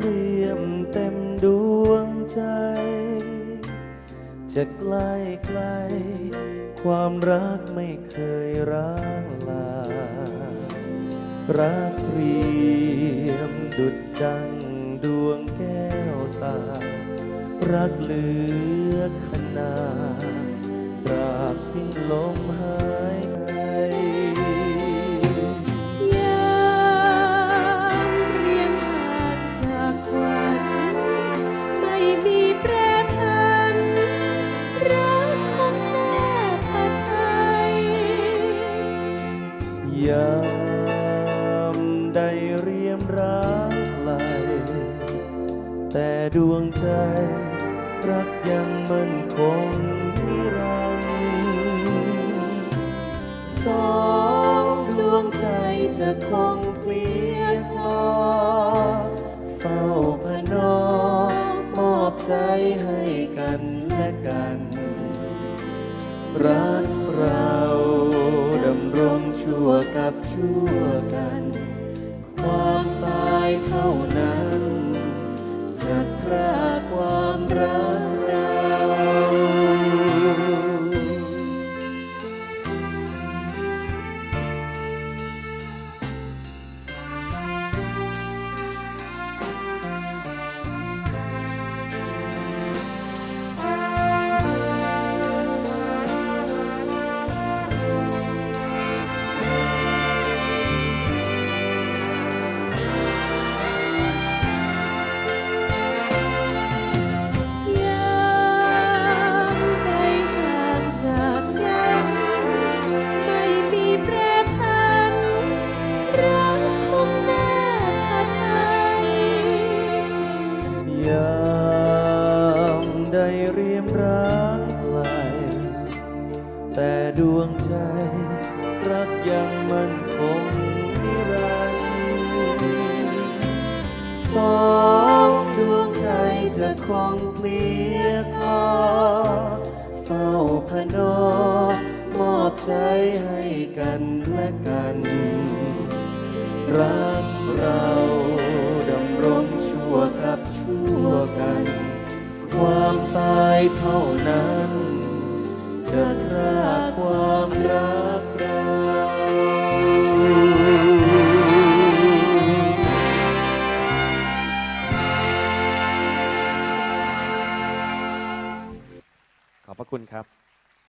เรียมเต็มดวงใจ จะใกล้ไกล ความรักไม่เคยร้างลา รักเรียมดุดดังดวงแก้วตา รักเหลือขนาดตราบสิ้นลมห แต่ดวงใจ รักยังมั่นคงนิรันดร์สองดวงใจจะคงเกลียดคลอเฝ้าพนอมอบใจให้กันและกัน รักเราดำรงชั่วกับชั่วกัน ความตายเท่านั้น มร้างไกลแต่ดวงใจรักยังมันคงนิรันดร์สองดวงใจจะคงเกลียกคอเฝ้าพนอมอบใจให้กันและกัน รักเราดำรงชั่วกับชั่วกัน ความ เท่านั้น จะรากความรักเราขอบพระคุณครับ